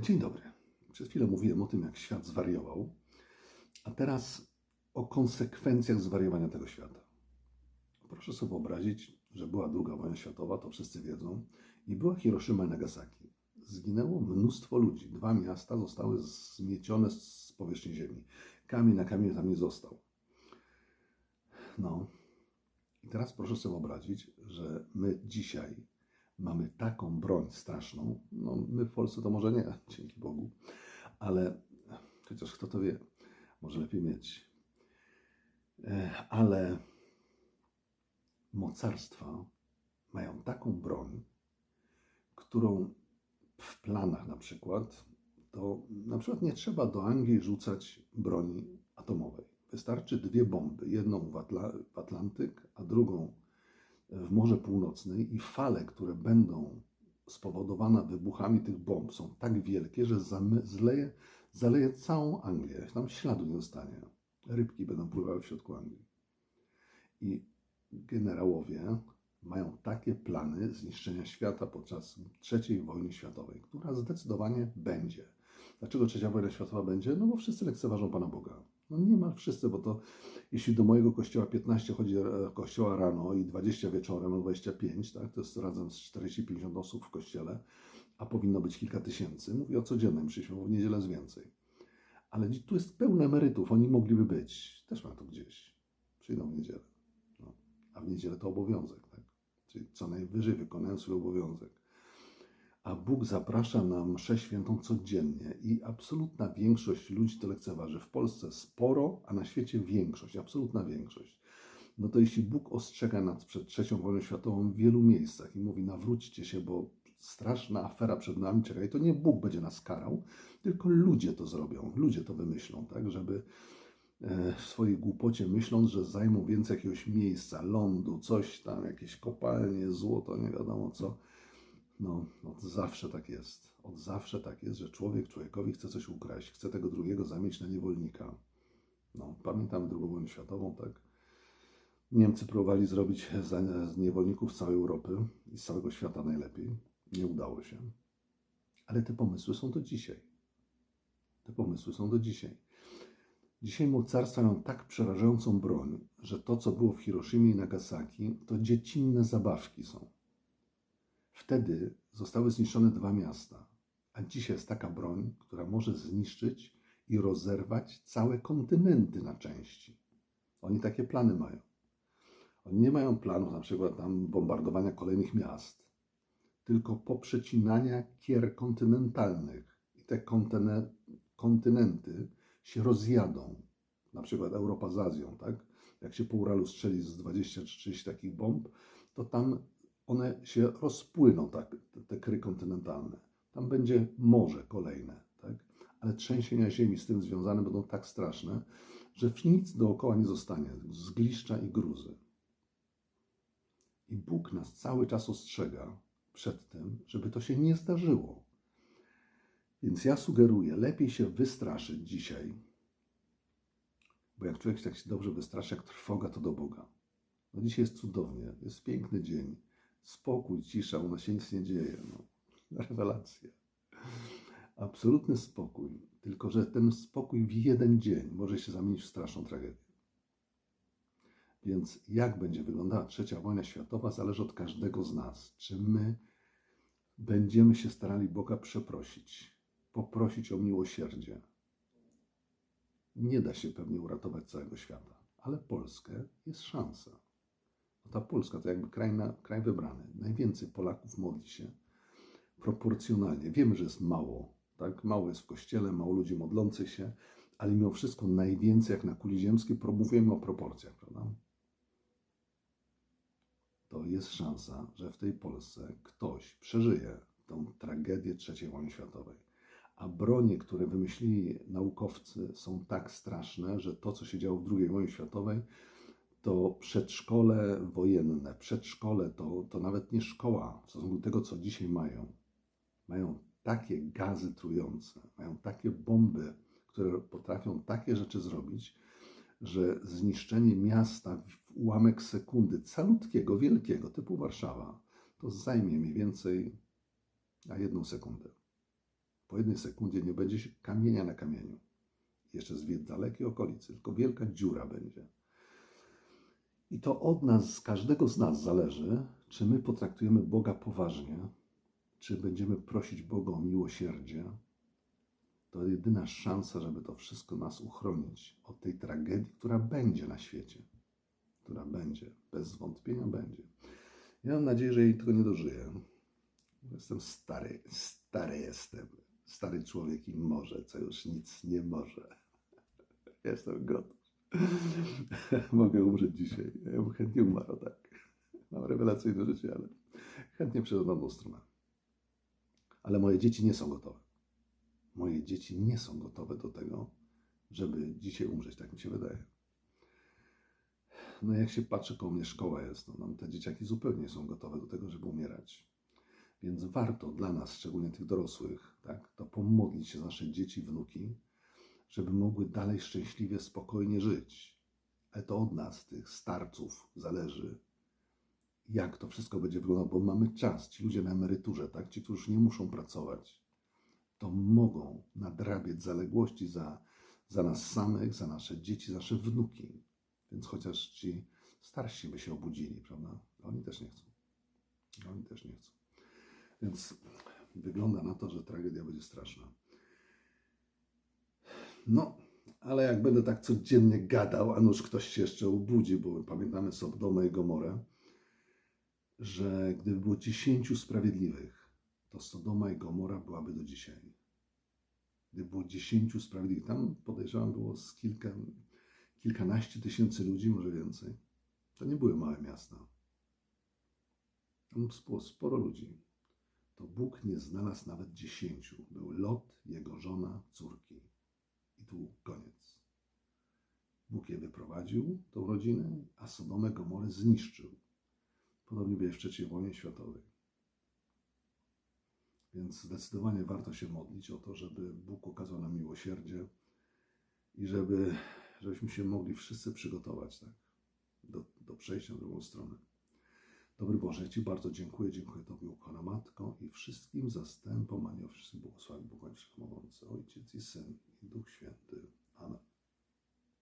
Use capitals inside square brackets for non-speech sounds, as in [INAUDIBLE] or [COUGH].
Dzień dobry. Przed chwilą mówiłem o tym, jak świat zwariował, a teraz o konsekwencjach zwariowania tego świata. Proszę sobie wyobrazić, że była druga wojna światowa, to wszyscy wiedzą, i była Hiroshima i Nagasaki. Zginęło mnóstwo ludzi. Dwa miasta zostały zmiecione z powierzchni ziemi. Kamień na kamieniu tam nie został. No. I teraz proszę sobie wyobrazić, że my dzisiaj mamy taką broń straszną. No, my w Polsce to może nie, dzięki Bogu, ale chociaż kto to wie, może lepiej mieć. E, Ale mocarstwa mają taką broń, którą w planach na przykład, to na przykład nie trzeba do Anglii rzucać broni atomowej. Wystarczy dwie bomby, jedną w, Atla w Atlantyk, a drugą w Morze Północne i fale, które będą spowodowane wybuchami tych bomb są tak wielkie, że zleje, zaleje całą Anglię. Tam śladu nie zostanie. Rybki będą pływały w środku Anglii. I generałowie mają takie plany zniszczenia świata podczas III wojny światowej, która zdecydowanie będzie. Dlaczego trzecia wojna światowa będzie? No bo wszyscy lekceważą Pana Boga. No niemal wszyscy, bo to jeśli do mojego kościoła 15 chodzi do kościoła rano i 20 wieczorem, no 25, tak, to jest razem z 40-50 osób w kościele, a powinno być kilka tysięcy. Mówię o codziennym przyjściu, bo w niedzielę jest więcej. Ale tu jest pełno emerytów, oni mogliby być. Też mam tu gdzieś. Przyjdą w niedzielę. No. A w niedzielę to obowiązek, tak? Czyli co najwyżej wykonają swój obowiązek. A Bóg zaprasza na mszę świętą codziennie i absolutna większość ludzi to lekceważy. W Polsce sporo, a na świecie większość, absolutna większość. No to jeśli Bóg ostrzega nas przed trzecią wojną światową w wielu miejscach i mówi nawróćcie się, bo straszna afera przed nami czeka i to nie Bóg będzie nas karał, tylko ludzie to zrobią, ludzie to wymyślą, tak, żeby e, w swojej głupocie myśląc, że zajmą więcej jakiegoś miejsca, lądu, coś tam, jakieś kopalnie, złoto, nie wiadomo co. No, od zawsze tak jest. Od zawsze tak jest, że człowiek człowiekowi chce coś ukraść, chce tego drugiego zamieć na niewolnika. No, pamiętamy II wojnę światową, tak? Niemcy próbowali zrobić z niewolników całej Europy i z całego świata najlepiej. Nie udało się. Ale te pomysły są do dzisiaj. Te pomysły są do dzisiaj. Dzisiaj mocarstwa mają tak przerażającą broń, że to, co było w Hiroshimie i Nagasaki, to dziecinne zabawki są. Wtedy zostały zniszczone dwa miasta, a dzisiaj jest taka broń, która może zniszczyć i rozerwać całe kontynenty na części. Oni takie plany mają. Oni nie mają planów na przykład tam bombardowania kolejnych miast, tylko poprzecinania kier kontynentalnych. I te kontyne- kontynenty się rozjadą. Na przykład Europa z Azją, tak? Jak się po Uralu strzeli z 20 czy 30 takich bomb, to tam one się rozpłyną, tak, te, kry kontynentalne. Tam będzie morze kolejne, tak? Ale trzęsienia ziemi z tym związane będą tak straszne, że nic dookoła nie zostanie, zgliszcza i gruzy. I Bóg nas cały czas ostrzega przed tym, żeby to się nie zdarzyło. Więc ja sugeruję, lepiej się wystraszyć dzisiaj, bo jak człowiek tak się dobrze wystraszy, jak trwoga, to do Boga. No dzisiaj jest cudownie, jest piękny dzień, spokój, cisza, u nas się nic nie dzieje. No. [LAUGHS] Rewelacja. Absolutny spokój, tylko że ten spokój w jeden dzień może się zamienić w straszną tragedię. Więc jak będzie wyglądała trzecia wojna światowa, zależy od każdego z nas. Czy my będziemy się starali Boga przeprosić, poprosić o miłosierdzie. Nie da się pewnie uratować całego świata, ale Polskę jest szansa. Ta Polska to jakby kraj, na, kraj wybrany. Najwięcej Polaków modli się proporcjonalnie. Wiemy, że jest mało, tak? Mało jest w kościele, mało ludzi modlących się, ale mimo wszystko najwięcej, jak na kuli ziemskiej, mówimy o proporcjach, prawda? To jest szansa, że w tej Polsce ktoś przeżyje tą tragedię III wojny światowej. A bronie, które wymyślili naukowcy, są tak straszne, że to, co się działo w II wojnie światowej, to przedszkole wojenne, przedszkole to, to nawet nie szkoła w stosunku do tego, co dzisiaj mają. Mają takie gazy trujące, mają takie bomby, które potrafią takie rzeczy zrobić, że zniszczenie miasta w ułamek sekundy, calutkiego, wielkiego, typu Warszawa, to zajmie mniej więcej na jedną sekundę. Po jednej sekundzie nie będzie kamienia na kamieniu. Jeszcze z dalekiej okolicy, tylko wielka dziura będzie. I to od nas, z każdego z nas zależy, czy my potraktujemy Boga poważnie, czy będziemy prosić Boga o miłosierdzie. To jedyna szansa, żeby to wszystko nas uchronić od tej tragedii, która będzie na świecie. Która będzie, bez wątpienia będzie. Ja mam nadzieję, że jej tego nie dożyję. Jestem stary, stary jestem. Stary człowiek i może, co już nic nie może. [LAUGHS] Jestem gotów. [LAUGHS] Mogę umrzeć dzisiaj. Ja bym chętnie umarł, tak. Mam rewelacyjne życie, ale chętnie przeszedł na drugą stronę. Ale moje dzieci nie są gotowe. Moje dzieci nie są gotowe do tego, żeby dzisiaj umrzeć, tak mi się wydaje. No jak się patrzy, koło mnie szkoła jest, no, no te dzieciaki zupełnie nie są gotowe do tego, żeby umierać. Więc warto dla nas, szczególnie tych dorosłych, tak, to pomodlić się za nasze dzieci, wnuki, żeby mogły dalej szczęśliwie, spokojnie żyć. Ale to od nas, tych starców, zależy, jak to wszystko będzie wyglądało, bo mamy czas. Ci ludzie na emeryturze, tak, ci, którzy nie muszą pracować, to mogą nadrabiać zaległości za, za nas samych, za nasze dzieci, za nasze wnuki. Więc chociaż ci starsi by się obudzili, prawda? Oni też nie chcą. Oni też nie chcą. Więc wygląda na to, że tragedia będzie straszna. No, ale jak będę tak codziennie gadał, a nuż ktoś się jeszcze obudzi, bo pamiętamy Sodomę i Gomorę, że gdyby było dziesięciu sprawiedliwych, to Sodoma i Gomora byłaby do dzisiaj. Gdyby było dziesięciu sprawiedliwych, tam podejrzewam było z kilka, kilkanaście tysięcy ludzi, może więcej. To nie były małe miasta. Tam było sporo ludzi. To Bóg nie znalazł nawet dziesięciu. Był Lot, jego żona, córki. I tu koniec. Bóg je wyprowadził, tą rodzinę, a Sodomę Gomorę zniszczył. Podobnie było w III wojnie światowej. Więc zdecydowanie warto się modlić o to, żeby Bóg okazał nam miłosierdzie i żeby, żebyśmy się mogli wszyscy przygotować tak, do, do przejścia na drugą stronę. Dobry Boże, Ci bardzo dziękuję. Dziękuję Tobie, ukochana Matko i wszystkim zastępom, a nie wszystkim błogosławić Bóg Wszechmogący, Ojciec i Syn Duch Święty. Amen.